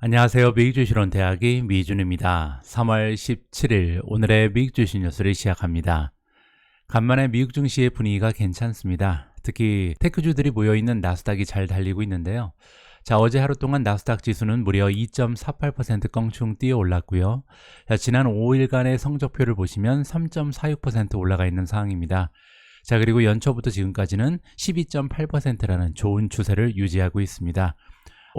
안녕하세요. 미국주시론 대학의 미준입니다. 3월 17일 오늘의 미국주시 뉴스를 시작합니다. 간만에 미국 증시의 분위기가 괜찮습니다. 특히 테크주들이 모여있는 나스닥이 잘 달리고 있는데요. 자, 어제 하루 동안 나스닥 지수는 무려 2.48% 껑충 뛰어 올랐고요. 자, 지난 5일간의 성적표를 보시면 3.46% 올라가 있는 상황입니다. 자, 그리고 연초부터 지금까지는 12.8%라는 좋은 추세를 유지하고 있습니다.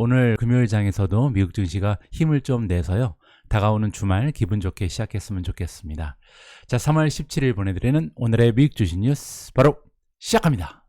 오늘 금요일장에서도 미국 증시가 힘을 좀 내서요. 다가오는 주말 기분 좋게 시작했으면 좋겠습니다. 자, 3월 17일 보내드리는 오늘의 미국 주식 뉴스 바로 시작합니다.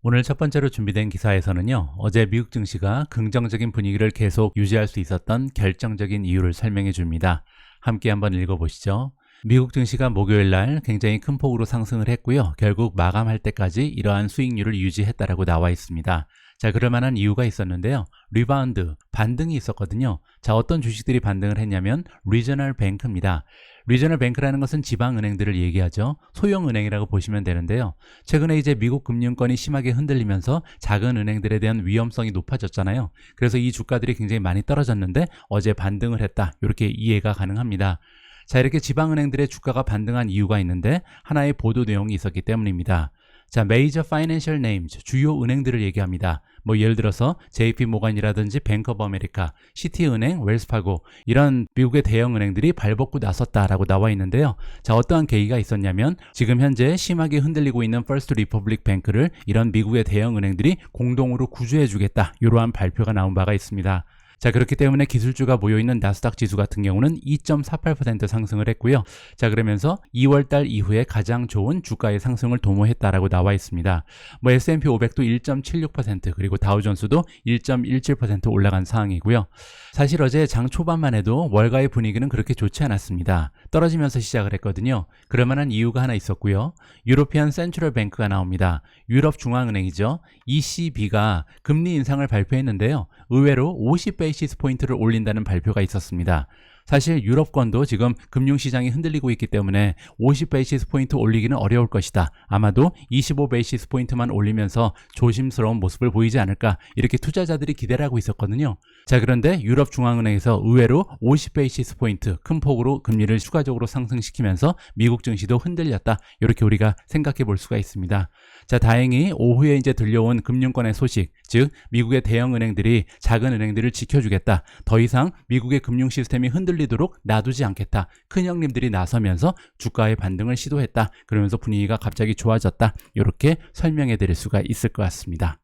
오늘 첫 번째로 준비된 기사에서는요, 어제 미국 증시가 긍정적인 분위기를 계속 유지할 수 있었던 결정적인 이유를 설명해 줍니다. 함께 한번 읽어보시죠. 미국 증시가 목요일 날 굉장히 큰 폭으로 상승을 했고요. 결국 마감할 때까지 이러한 수익률을 유지했다라고 나와 있습니다. 자, 그럴 만한 이유가 있었는데요. 리바운드, 반등이 있었거든요. 자, 어떤 주식들이 반등을 했냐면 리저널 뱅크입니다. 리저널 뱅크라는 것은 지방 은행들을 얘기하죠. 소형 은행이라고 보시면 되는데요. 최근에 이제 미국 금융권이 심하게 흔들리면서 작은 은행들에 대한 위험성이 높아졌잖아요. 그래서 이 주가들이 굉장히 많이 떨어졌는데 어제 반등을 했다. 이렇게 이해가 가능합니다. 자, 이렇게 지방은행들의 주가가 반등한 이유가 있는데 하나의 보도 내용이 있었기 때문입니다. 자, 메이저 파이낸셜 네임즈, 주요 은행들을 얘기합니다. 뭐 예를 들어서 JP 모간이라든지 뱅크 오브 아메리카, 시티은행, 웰스파고 이런 미국의 대형 은행들이 발벗고 나섰다라고 나와 있는데요. 자, 어떠한 계기가 있었냐면 지금 현재 심하게 흔들리고 있는 퍼스트 리퍼블릭 뱅크를 이런 미국의 대형 은행들이 공동으로 구조해 주겠다. 이러한 발표가 나온 바가 있습니다. 자, 그렇기 때문에 기술주가 모여있는 나스닥 지수 같은 경우는 2.48% 상승을 했고요. 자, 그러면서 2월 달 이후에 가장 좋은 주가의 상승을 도모했다라고 나와 있습니다. 뭐 S&P 500도 1.76% 그리고 다우존스도 1.17% 올라간 상황이고요. 사실 어제 장 초반만 해도 월가의 분위기는 그렇게 좋지 않았습니다. 떨어지면서 시작을 했거든요. 그럴 만한 이유가 하나 있었고요. 유로피안 센트럴 뱅크가 나옵니다. 유럽 중앙은행이죠. ECB가 금리 인상을 발표했는데요. 의외로 50베이시스 포인트를 올린다는 발표가 있었습니다. 사실 유럽권도 지금 금융시장이 흔들리고 있기 때문에 50베이시스 포인트 올리기는 어려울 것이다. 아마도 25베이시스 포인트만 올리면서 조심스러운 모습을 보이지 않을까 이렇게 투자자들이 기대를 하고 있었거든요. 자 그런데 유럽 중앙은행에서 의외로 50베이시스 포인트 큰 폭으로 금리를 추가적으로 상승시키면서 미국 증시도 흔들렸다. 이렇게 우리가 생각해 볼 수가 있습니다. 자 다행히 오후에 이제 들려온 금융권의 소식, 즉 미국의 대형 은행들이 작은 은행들을 지켜주겠다. 더 이상 미국의 금융 시스템이 흔들 흔들리도록 놔두지 않겠다. 큰 형님들이 나서면서 주가의 반등을 시도했다. 그러면서 분위기가 갑자기 좋아졌다. 이렇게 설명해 드릴 수가 있을 것 같습니다.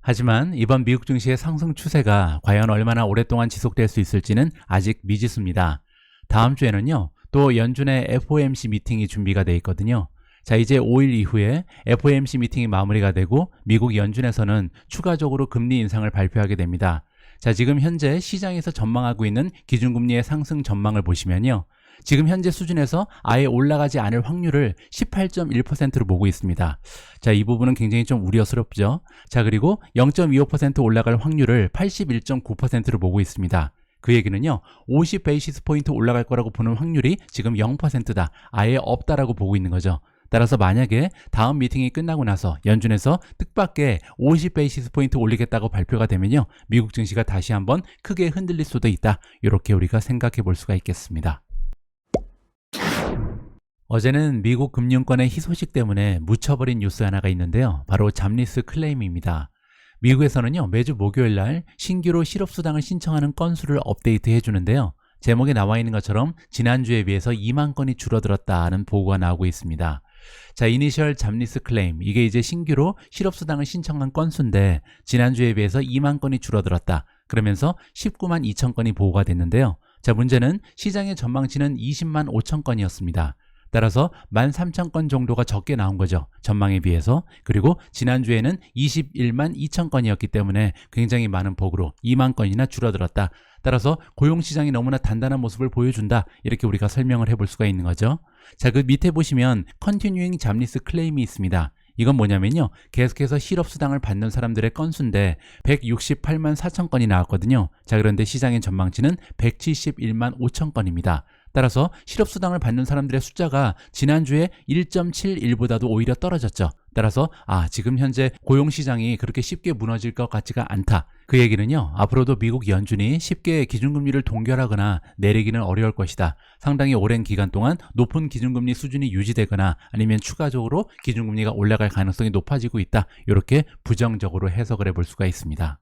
하지만 이번 미국 증시의 상승 추세가 과연 얼마나 오랫동안 지속될 수 있을지는 아직 미지수입니다. 다음 주에는요, 또 연준의 FOMC 미팅이 준비가 돼 있거든요. 자, 이제 5일 이후에 FOMC 미팅이 마무리가 되고 미국 연준에서는 추가적으로 금리 인상을 발표하게 됩니다. 자, 지금 현재 시장에서 전망하고 있는 기준금리의 상승 전망을 보시면요. 지금 현재 수준에서 아예 올라가지 않을 확률을 18.1%로 보고 있습니다. 자, 이 부분은 굉장히 좀 우려스럽죠. 자, 그리고 0.25% 올라갈 확률을 81.9%로 보고 있습니다. 그 얘기는요, 50 베이시스 포인트 올라갈 거라고 보는 확률이 지금 0%다. 아예 없다라고 보고 있는 거죠. 따라서 만약에 다음 미팅이 끝나고 나서 연준에서 뜻밖의 50베이시스 포인트 올리겠다고 발표가 되면요. 미국 증시가 다시 한번 크게 흔들릴 수도 있다. 이렇게 우리가 생각해 볼 수가 있겠습니다. 어제는 미국 금융권의 희소식 때문에 묻혀버린 뉴스 하나가 있는데요. 바로 잠리스 클레임입니다. 미국에서는요, 매주 목요일 날 신규로 실업수당을 신청하는 건수를 업데이트 해 주는데요. 제목에 나와 있는 것처럼 지난주에 비해서 2만 건이 줄어들었다는 보고가 나오고 있습니다. 자, 이니셜 잠리스 클레임. 이게 이제 신규로 실업수당을 신청한 건수인데 지난주에 비해서 2만 건이 줄어들었다. 그러면서 19만 2천 건이 보고가 됐는데요. 자, 문제는 시장의 전망치는 20만 5천 건이었습니다. 따라서 13,000건 정도가 적게 나온 거죠. 전망에 비해서. 그리고 지난주에는 21만 2천 건이었기 때문에 굉장히 많은 폭으로 2만 건이나 줄어들었다. 따라서 고용시장이 너무나 단단한 모습을 보여준다. 이렇게 우리가 설명을 해볼 수가 있는 거죠. 자, 그 밑에 보시면 Continuing Jobless Claim이 있습니다. 이건 뭐냐면요. 계속해서 실업수당을 받는 사람들의 건수인데 168만 4천 건이 나왔거든요. 자, 그런데 시장의 전망치는 171만 5천 건입니다. 따라서 실업수당을 받는 사람들의 숫자가 지난주에 1.71보다도 오히려 떨어졌죠. 따라서 아 지금 현재 고용시장이 그렇게 쉽게 무너질 것 같지가 않다. 그 얘기는요 앞으로도 미국 연준이 쉽게 기준금리를 동결하거나 내리기는 어려울 것이다. 상당히 오랜 기간 동안 높은 기준금리 수준이 유지되거나 아니면 추가적으로 기준금리가 올라갈 가능성이 높아지고 있다. 이렇게 부정적으로 해석을 해볼 수가 있습니다.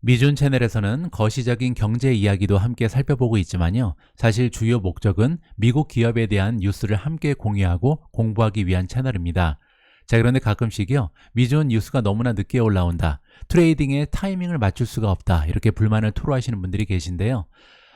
미준 채널에서는 거시적인 경제 이야기도 함께 살펴보고 있지만요. 사실 주요 목적은 미국 기업에 대한 뉴스를 함께 공유하고 공부하기 위한 채널입니다. 자, 그런데 가끔씩요. 미준 뉴스가 너무나 늦게 올라온다. 트레이딩에 타이밍을 맞출 수가 없다. 이렇게 불만을 토로하시는 분들이 계신데요.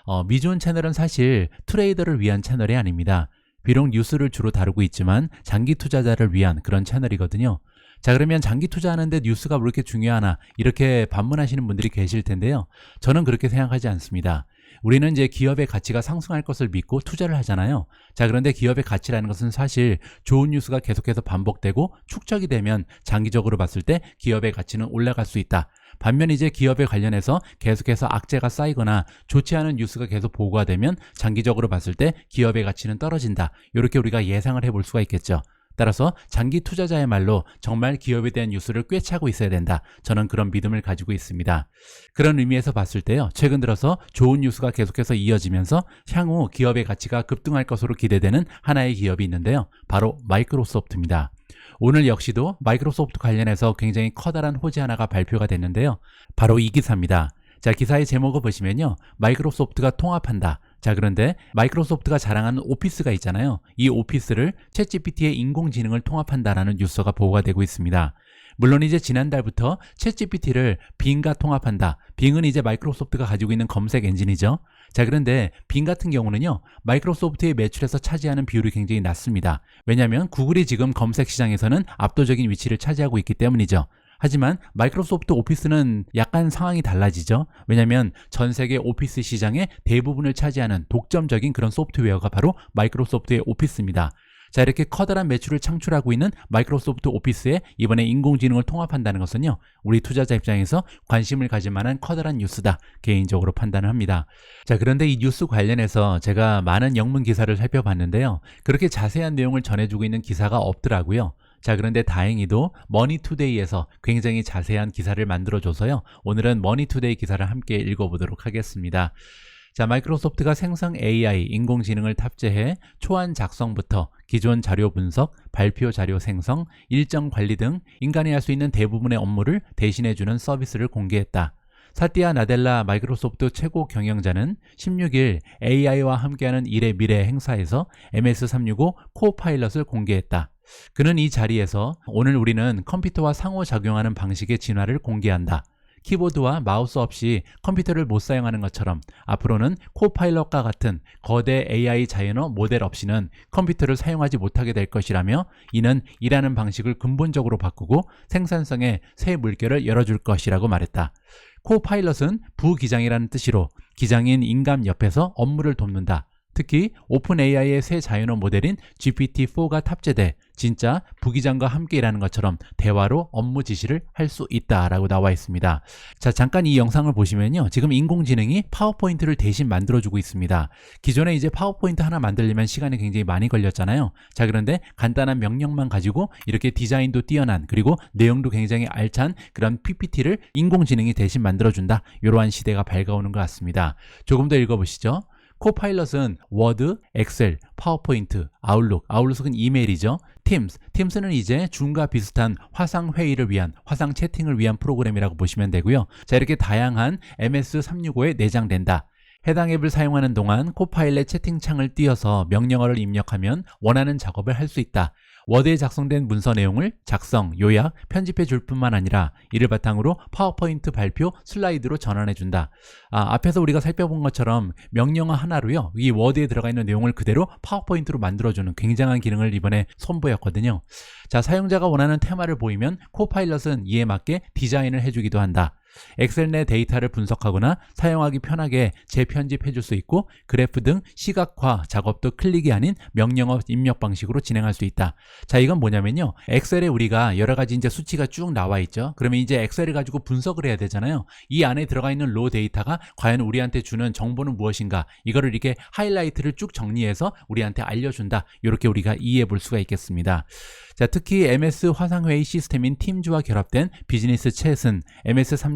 어, 미준 채널은 사실 트레이더를 위한 채널이 아닙니다. 비록 뉴스를 주로 다루고 있지만 장기 투자자를 위한 그런 채널이거든요. 자, 그러면 장기 투자하는데 뉴스가 왜 이렇게 중요하나 이렇게 반문하시는 분들이 계실 텐데요. 저는 그렇게 생각하지 않습니다. 우리는 이제 기업의 가치가 상승할 것을 믿고 투자를 하잖아요. 자, 그런데 기업의 가치라는 것은 사실 좋은 뉴스가 계속해서 반복되고 축적이 되면 장기적으로 봤을 때 기업의 가치는 올라갈 수 있다. 반면 이제 기업에 관련해서 계속해서 악재가 쌓이거나 좋지 않은 뉴스가 계속 보고가 되면 장기적으로 봤을 때 기업의 가치는 떨어진다. 이렇게 우리가 예상을 해볼 수가 있겠죠. 따라서 장기 투자자의 말로 정말 기업에 대한 뉴스를 꿰차고 있어야 된다. 저는 그런 믿음을 가지고 있습니다. 그런 의미에서 봤을 때요. 최근 들어서 좋은 뉴스가 계속해서 이어지면서 향후 기업의 가치가 급등할 것으로 기대되는 하나의 기업이 있는데요. 바로 마이크로소프트입니다. 오늘 역시도 마이크로소프트 관련해서 굉장히 커다란 호재 하나가 발표가 됐는데요. 바로 이 기사입니다. 자, 기사의 제목을 보시면요. 마이크로소프트가 통합한다. 자, 그런데 마이크로소프트가 자랑하는 오피스가 있잖아요. 이 오피스를 챗GPT의 인공지능을 통합한다라는 뉴스가 보고가 되고 있습니다. 물론 이제 지난달부터 챗GPT를 빙과 통합한다. 빙은 이제 마이크로소프트가 가지고 있는 검색 엔진이죠. 자, 그런데 빙 같은 경우는요, 마이크로소프트의 매출에서 차지하는 비율이 굉장히 낮습니다. 왜냐하면 구글이 지금 검색 시장에서는 압도적인 위치를 차지하고 있기 때문이죠. 하지만 마이크로소프트 오피스는 약간 상황이 달라지죠. 왜냐하면 전 세계 오피스 시장의 대부분을 차지하는 독점적인 그런 소프트웨어가 바로 마이크로소프트의 오피스입니다. 자, 이렇게 커다란 매출을 창출하고 있는 마이크로소프트 오피스에 이번에 인공지능을 통합한다는 것은요, 우리 투자자 입장에서 관심을 가질 만한 커다란 뉴스다. 개인적으로 판단을 합니다. 자, 그런데 이 뉴스 관련해서 제가 많은 영문 기사를 살펴봤는데요. 그렇게 자세한 내용을 전해주고 있는 기사가 없더라고요. 자, 그런데 다행히도 머니투데이에서 굉장히 자세한 기사를 만들어줘서요. 오늘은 머니투데이 기사를 함께 읽어보도록 하겠습니다. 자, 마이크로소프트가 생성 AI, 인공지능을 탑재해 초안 작성부터 기존 자료 분석, 발표 자료 생성, 일정 관리 등 인간이 할 수 있는 대부분의 업무를 대신해주는 서비스를 공개했다. 사티아 나델라 마이크로소프트 최고 경영자는 16일 AI와 함께하는 일의 미래 행사에서 MS365 코파일럿을 공개했다. 그는 이 자리에서 오늘 우리는 컴퓨터와 상호작용하는 방식의 진화를 공개한다. 키보드와 마우스 없이 컴퓨터를 못 사용하는 것처럼 앞으로는 코파일럿과 같은 거대 AI 자연어 모델 없이는 컴퓨터를 사용하지 못하게 될 것이라며 이는 일하는 방식을 근본적으로 바꾸고 생산성의 새 물결을 열어줄 것이라고 말했다. 코파일럿은 부기장이라는 뜻으로 기장인 인감 옆에서 업무를 돕는다. 특히 오픈 AI의 새 자연어 모델인 GPT-4가 탑재돼 진짜 부기장과 함께 일하는 것처럼 대화로 업무 지시를 할 수 있다라고 나와 있습니다. 자, 잠깐 이 영상을 보시면요. 지금 인공지능이 파워포인트를 대신 만들어주고 있습니다. 기존에 이제 파워포인트 하나 만들려면 시간이 굉장히 많이 걸렸잖아요. 자, 그런데 간단한 명령만 가지고 이렇게 디자인도 뛰어난 그리고 내용도 굉장히 알찬 그런 PPT를 인공지능이 대신 만들어준다. 이러한 시대가 밝아오는 것 같습니다. 조금 더 읽어보시죠. 코파일럿은 워드, 엑셀, 파워포인트, 아웃룩, 아웃룩은 이메일이죠. 팀스, 팀스는 이제 줌과 비슷한 화상 회의를 위한 화상 채팅을 위한 프로그램이라고 보시면 되고요. 자, 이렇게 다양한 MS365에 내장된다. 해당 앱을 사용하는 동안 코파일렛 채팅창을 띄어서 명령어를 입력하면 원하는 작업을 할 수 있다. 워드에 작성된 문서 내용을 작성, 요약, 편집해 줄 뿐만 아니라 이를 바탕으로 파워포인트 발표 슬라이드로 전환해 준다. 아, 앞에서 우리가 살펴본 것처럼 명령어 하나로요. 이 워드에 들어가 있는 내용을 그대로 파워포인트로 만들어 주는 굉장한 기능을 이번에 선보였거든요. 자, 사용자가 원하는 테마를 보이면 코파일럿은 이에 맞게 디자인을 해 주기도 한다. 엑셀 내 데이터를 분석하거나 사용하기 편하게 재편집해 줄 수 있고 그래프 등 시각화 작업도 클릭이 아닌 명령어 입력 방식으로 진행할 수 있다. 자, 이건 뭐냐면요. 엑셀에 우리가 여러 가지 이제 수치가 쭉 나와 있죠. 그러면 이제 엑셀을 가지고 분석을 해야 되잖아요. 이 안에 들어가 있는 로 데이터가 과연 우리한테 주는 정보는 무엇인가? 이거를 이렇게 하이라이트를 쭉 정리해서 우리한테 알려준다. 이렇게 우리가 이해해 볼 수가 있겠습니다. 자, 특히 MS 화상회의 시스템인 팀즈와 결합된 비즈니스 챗은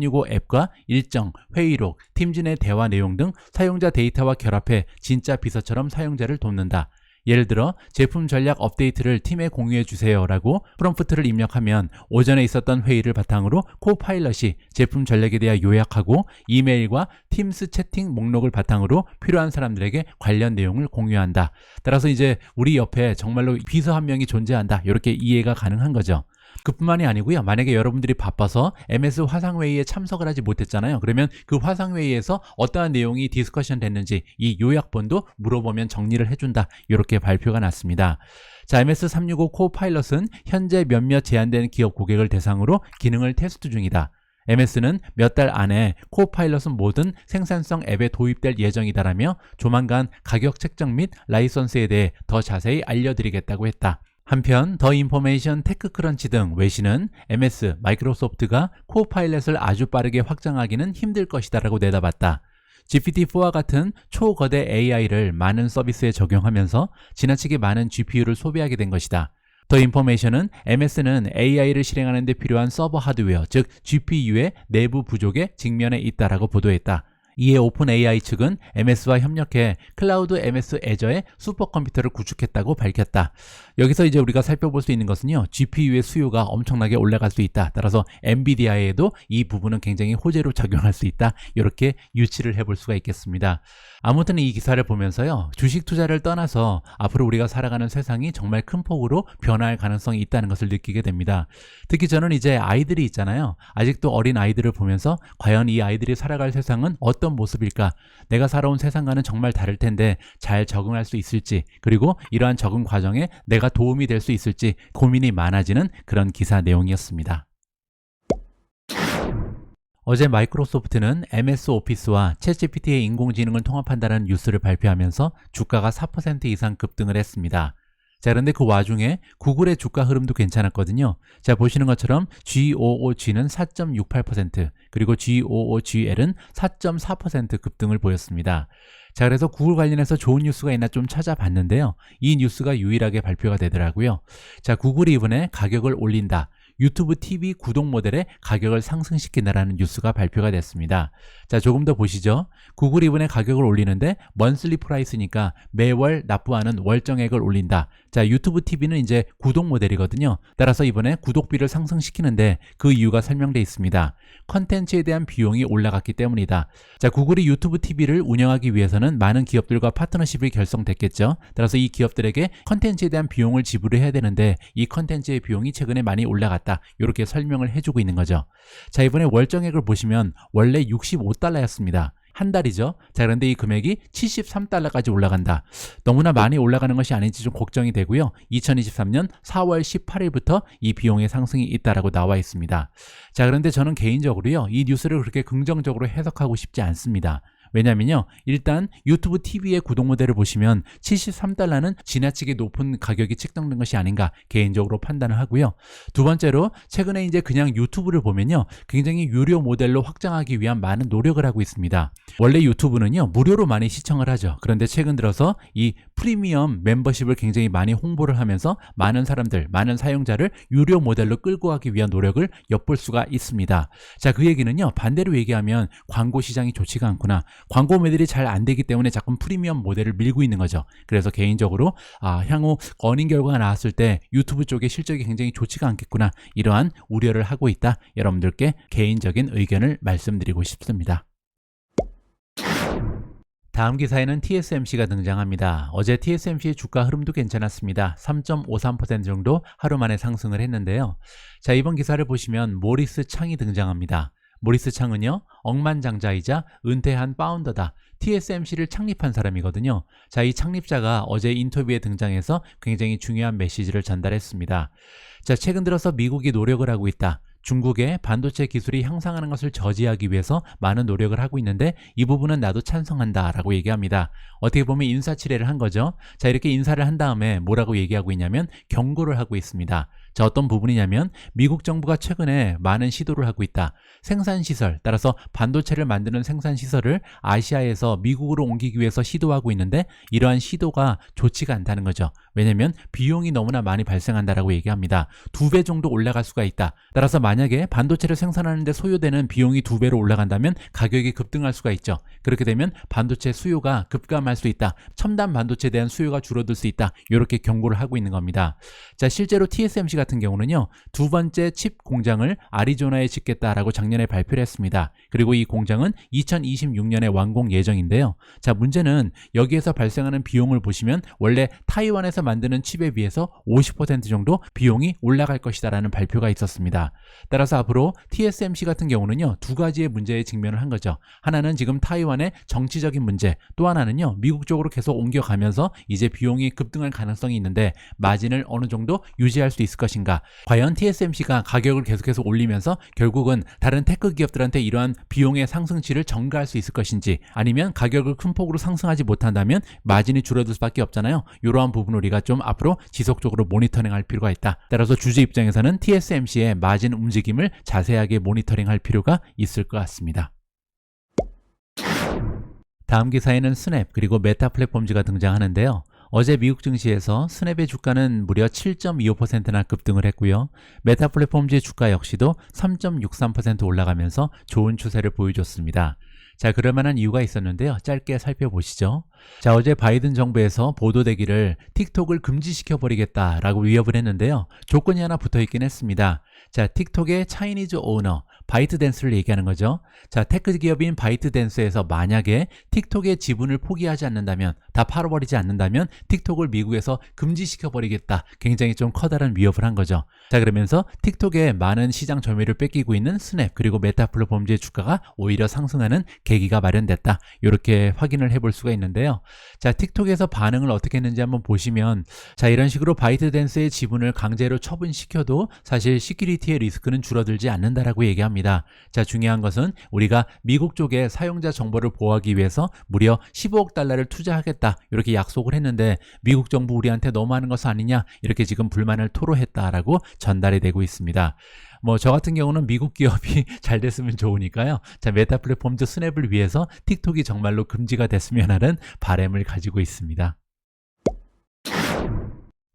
MS365 앱과 일정, 회의록, 팀즈 내 대화 내용 등 사용자 데이터와 결합해 진짜 비서처럼 사용자를 돕는다. 예를 들어 제품 전략 업데이트를 팀에 공유해 주세요라고 프롬프트를 입력하면 오전에 있었던 회의를 바탕으로 코파일럿이 제품 전략에 대해 요약하고 이메일과 팀스 채팅 목록을 바탕으로 필요한 사람들에게 관련 내용을 공유한다. 따라서 이제 우리 옆에 정말로 비서 한 명이 존재한다. 이렇게 이해가 가능한 거죠. 그뿐만이 아니고요. 만약에 여러분들이 바빠서 MS 화상회의에 참석을 하지 못했잖아요. 그러면 그 화상회의에서 어떠한 내용이 디스커션 됐는지 이 요약본도 물어보면 정리를 해준다. 이렇게 발표가 났습니다. 자, MS365 코파일럿은 현재 몇몇 제한된 기업 고객을 대상으로 기능을 테스트 중이다. MS는 몇 달 안에 코파일럿은 모든 생산성 앱에 도입될 예정이다라며 조만간 가격 책정 및 라이선스에 대해 더 자세히 알려드리겠다고 했다. 한편 더 인포메이션 테크크런치 등 외신은 MS, 마이크로소프트가 코파일럿을 아주 빠르게 확장하기는 힘들 것이다 라고 내다봤다. GPT-4와 같은 초거대 AI를 많은 서비스에 적용하면서 지나치게 많은 GPU를 소비하게 된 것이다. 더 인포메이션은 MS는 AI를 실행하는 데 필요한 서버 하드웨어, 즉 GPU의 내부 부족에 직면해 있다라고 보도했다. 이에 오픈 AI 측은 MS와 협력해 클라우드 MS 애저의 슈퍼컴퓨터를 구축했다고 밝혔다. 여기서 이제 우리가 살펴볼 수 있는 것은요, GPU의 수요가 엄청나게 올라갈 수 있다. 따라서 엔비디아에도 이 부분은 굉장히 호재로 작용할 수 있다. 이렇게 유치를 해볼 수가 있겠습니다. 아무튼 이 기사를 보면서요, 주식 투자를 떠나서 앞으로 우리가 살아가는 세상이 정말 큰 폭으로 변화할 가능성이 있다는 것을 느끼게 됩니다. 특히 저는 이제 아이들이 있잖아요. 아직도 어린 아이들을 보면서 과연 이 아이들이 살아갈 세상은 어떤 모습일까? 내가 살아온 세상과는 정말 다를 텐데 잘 적응할 수 있을지, 그리고 이러한 적응 과정에 내가 도움이 될 수 있을지 고민이 많아지는 그런 기사 내용이었습니다. 어제 마이크로소프트는 MS 오피스와 챗GPT의 인공지능을 통합한다는 뉴스를 발표하면서 주가가 4% 이상 급등을 했습니다. 자, 그런데 그 와중에 구글의 주가 흐름도 괜찮았거든요. 자, 보시는 것처럼 GOOG는 4.68%, 그리고 GOOGL은 4.4% 급등을 보였습니다. 자, 그래서 구글 관련해서 좋은 뉴스가 있나 좀 찾아봤는데요. 이 뉴스가 유일하게 발표가 되더라고요. 자, 구글이 이번에 가격을 올린다. 유튜브 TV 구독 모델의 가격을 상승시킨다라는 뉴스가 발표가 됐습니다. 자, 조금 더 보시죠. 구글이 이번에 가격을 올리는데 먼슬리 프라이스니까 매월 납부하는 월정액을 올린다. 자, 유튜브 TV는 이제 구독 모델이거든요. 따라서 이번에 구독비를 상승시키는데 그 이유가 설명돼 있습니다. 컨텐츠에 대한 비용이 올라갔기 때문이다. 자, 구글이 유튜브 TV를 운영하기 위해서는 많은 기업들과 파트너십이 결성됐겠죠. 따라서 이 기업들에게 컨텐츠에 대한 비용을 지불해야 되는데 이 컨텐츠의 비용이 최근에 많이 올라갔다. 이렇게 설명을 해주고 있는 거죠. 자, 이번에 월정액을 보시면 원래 65달러였습니다. 한 달이죠. 자, 그런데 이 금액이 73달러까지 올라간다. 너무나 많이 올라가는 것이 아닌지 좀 걱정이 되고요. 2023년 4월 18일부터 이 비용의 상승이 있다라고 나와 있습니다. 자, 그런데 저는 개인적으로요. 이 뉴스를 그렇게 긍정적으로 해석하고 싶지 않습니다. 왜냐면요. 일단 유튜브 TV의 구독 모델을 보시면 73달러는 지나치게 높은 가격이 책정된 것이 아닌가 개인적으로 판단을 하고요. 두 번째로 최근에 이제 그냥 유튜브를 보면요. 굉장히 유료 모델로 확장하기 위한 많은 노력을 하고 있습니다. 원래 유튜브는요. 무료로 많이 시청을 하죠. 그런데 최근 들어서 이 프리미엄 멤버십을 굉장히 많이 홍보를 하면서 많은 사람들, 많은 사용자를 유료 모델로 끌고 가기 위한 노력을 엿볼 수가 있습니다. 자, 그 얘기는요. 반대로 얘기하면 광고 시장이 좋지가 않구나. 광고 모델이 잘 안 되기 때문에 자꾸 프리미엄 모델을 밀고 있는 거죠. 그래서 개인적으로 아, 향후 어닝 결과가 나왔을 때 유튜브 쪽의 실적이 굉장히 좋지가 않겠구나. 이러한 우려를 하고 있다. 여러분들께 개인적인 의견을 말씀드리고 싶습니다. 다음 기사에는 TSMC가 등장합니다. 어제 TSMC의 주가 흐름도 괜찮았습니다. 3.53% 정도 하루 만에 상승을 했는데요. 자, 이번 기사를 보시면 모리스 창이 등장합니다. 모리스 창은요, 억만장자이자 은퇴한 파운더다. TSMC를 창립한 사람이거든요. 자, 이 창립자가 어제 인터뷰에 등장해서 굉장히 중요한 메시지를 전달했습니다. 자, 최근 들어서 미국이 노력을 하고 있다. 중국의 반도체 기술이 향상하는 것을 저지하기 위해서 많은 노력을 하고 있는데 이 부분은 나도 찬성한다 라고 얘기합니다. 어떻게 보면 인사치레를 한 거죠. 자, 이렇게 인사를 한 다음에 뭐라고 얘기하고 있냐면 경고를 하고 있습니다. 자, 어떤 부분이냐면 미국 정부가 최근에 많은 시도를 하고 있다. 생산시설, 따라서 반도체를 만드는 생산시설을 아시아에서 미국으로 옮기기 위해서 시도하고 있는데 이러한 시도가 좋지가 않다는 거죠. 왜냐면 비용이 너무나 많이 발생한다라고 얘기합니다. 두 배 정도 올라갈 수가 있다. 따라서 만약에 반도체를 생산하는데 소요되는 비용이 두 배로 올라간다면 가격이 급등할 수가 있죠. 그렇게 되면 반도체 수요가 급감할 수 있다. 첨단 반도체에 대한 수요가 줄어들 수 있다. 이렇게 경고를 하고 있는 겁니다. 자, 실제로 TSMC 같은 경우는요. 두 번째 칩 공장을 아리조나에 짓겠다라고 작년에 발표를 했습니다. 그리고 이 공장은 2026년에 완공 예정인데요. 자, 문제는 여기에서 발생하는 비용을 보시면 원래 타이완에서 만드는 칩에 비해서 50% 정도 비용이 올라갈 것이다라는 발표가 있었습니다. 따라서 앞으로 TSMC 같은 경우는요. 두 가지의 문제에 직면을 한 거죠. 하나는 지금 타이완의 정치적인 문제, 또 하나는요. 미국 쪽으로 계속 옮겨가면서 이제 비용이 급등할 가능성이 있는데 마진을 어느 정도 유지할 수 있을 것인가? 과연 TSMC가 가격을 계속해서 올리면서 결국은 다른 테크 기업들한테 이러한 비용의 상승치를 전가할 수 있을 것인지 아니면 가격을 큰 폭으로 상승하지 못한다면 마진이 줄어들 수밖에 없잖아요. 이러한 부분을 우리가 좀 앞으로 지속적으로 모니터링할 필요가 있다. 따라서 주주 입장에서는 TSMC의 마진 움직임을 자세하게 모니터링할 필요가 있을 것 같습니다. 다음 기사에는 스냅 그리고 메타 플랫폼즈가 등장하는데요. 어제 미국 증시에서 스냅의 주가는 무려 7.25%나 급등을 했고요. 메타 플랫폼즈의 주가 역시도 3.63% 올라가면서 좋은 추세를 보여줬습니다. 자, 그럴 만한 이유가 있었는데요. 짧게 살펴보시죠. 자, 어제 바이든 정부에서 보도되기를 틱톡을 금지시켜 버리겠다라고 위협을 했는데요. 조건이 하나 붙어 있긴 했습니다. 자, 틱톡의 차이니즈 오너 바이트댄스를 얘기하는 거죠. 자, 테크 기업인 바이트댄스에서 만약에 틱톡의 지분을 포기하지 않는다면, 다 팔아버리지 않는다면 틱톡을 미국에서 금지시켜 버리겠다. 굉장히 좀 커다란 위협을 한 거죠. 자, 그러면서 틱톡의 많은 시장 점유율을 뺏기고 있는 스냅 그리고 메타 플랫폼즈의 주가가 오히려 상승하는 계기가 마련됐다. 이렇게 확인을 해볼 수가 있는데요. 자, 틱톡에서 반응을 어떻게 했는지 한번 보시면, 자, 이런 식으로 바이트댄스의 지분을 강제로 처분시켜도 사실 시큐리티의 리스크는 줄어들지 않는다라고 얘기합니다. 자, 중요한 것은 우리가 미국 쪽에 사용자 정보를 보호하기 위해서 무려 15억 달러를 투자하겠다. 이렇게 약속을 했는데 미국 정부 우리한테 너무 하는 것은 아니냐? 이렇게 지금 불만을 토로했다라고 전달이 되고 있습니다. 뭐 저 같은 경우는 미국 기업이 잘 됐으면 좋으니까요. 자, 메타 플랫폼즈 스냅을 위해서 틱톡이 정말로 금지가 됐으면 하는 바람을 가지고 있습니다.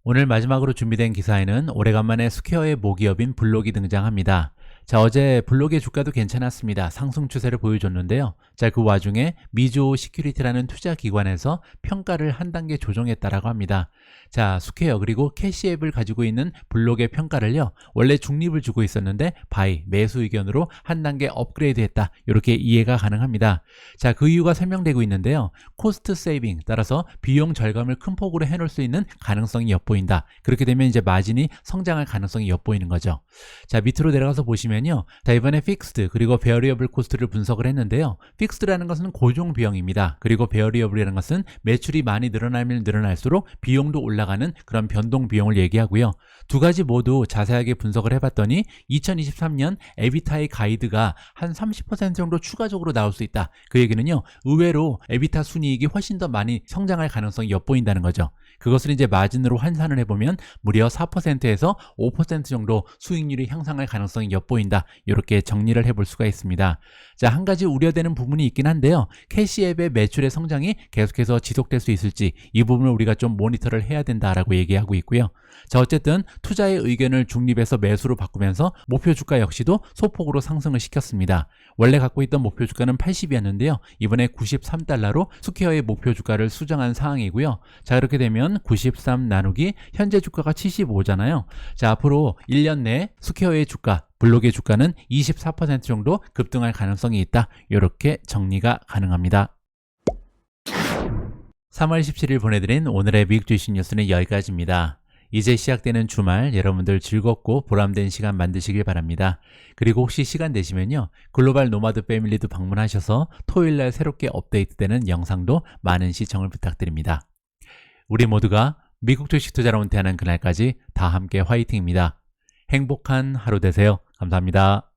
오늘 마지막으로 준비된 기사에는 오래간만에 스퀘어의 모기업인 블록이 등장합니다. 자, 어제 블록의 주가도 괜찮았습니다. 상승 추세를 보여줬는데요. 자, 그 와중에 미주오 시큐리티라는 투자 기관에서 평가를 한 단계 조정했다라고 합니다. 자, 스퀘어 그리고 캐시앱을 가지고 있는 블록의 평가를요. 원래 중립을 주고 있었는데 바이 매수 의견으로 한 단계 업그레이드했다. 이렇게 이해가 가능합니다. 자, 그 이유가 설명되고 있는데요. 코스트 세이빙 따라서 비용 절감을 큰 폭으로 해놓을 수 있는 가능성이 엿보인다. 그렇게 되면 이제 마진이 성장할 가능성이 엿보이는 거죠. 자, 밑으로 내려가서 보시면요. 자, 이번에 픽스드 그리고 베어리어블 코스트를 분석을 했는데요. 픽 스드라는 것은 고정 비용입니다. 그리고 베어리어블이라는 것은 매출이 많이 늘어나면 늘어날수록 비용도 올라가는 그런 변동 비용을 얘기하고요. 두 가지 모두 자세하게 분석을 해봤더니 2023년 에비타의 가이드가 한 30% 정도 추가적으로 나올 수 있다. 그 얘기는요. 의외로 에비타 순이익이 훨씬 더 많이 성장할 가능성이 엿보인다는 거죠. 그것을 이제 마진으로 환산을 해보면 무려 4%에서 5% 정도 수익률이 향상할 가능성이 엿보인다. 이렇게 정리를 해볼 수가 있습니다. 자, 한 가지 우려되는 부분이 있긴 한데요. 캐시앱의 매출의 성장이 계속해서 지속될 수 있을지 이 부분을 우리가 좀 모니터를 해야 된다라고 얘기하고 있고요. 자, 어쨌든 투자의 의견을 중립에서 매수로 바꾸면서 목표 주가 역시도 소폭으로 상승을 시켰습니다. 원래 갖고 있던 목표 주가는 80이었는데요. 이번에 93달러로 스퀘어의 목표 주가를 수정한 상황이고요. 자, 그렇게 되면 93 나누기 현재 주가가 75잖아요. 자, 앞으로 1년 내 스퀘어의 주가 블록의 주가는 24% 정도 급등할 가능성이 있다. 이렇게 정리가 가능합니다. 3월 17일 보내드린 오늘의 미국 주식 뉴스는 여기까지입니다. 이제 시작되는 주말 여러분들 즐겁고 보람된 시간 만드시길 바랍니다. 그리고 혹시 시간 되시면요. 글로벌 노마드 패밀리도 방문하셔서 토요일날 새롭게 업데이트되는 영상도 많은 시청을 부탁드립니다. 우리 모두가 미국 주식 투자로 은퇴하는 그날까지 다 함께 화이팅입니다. 행복한 하루 되세요. 감사합니다.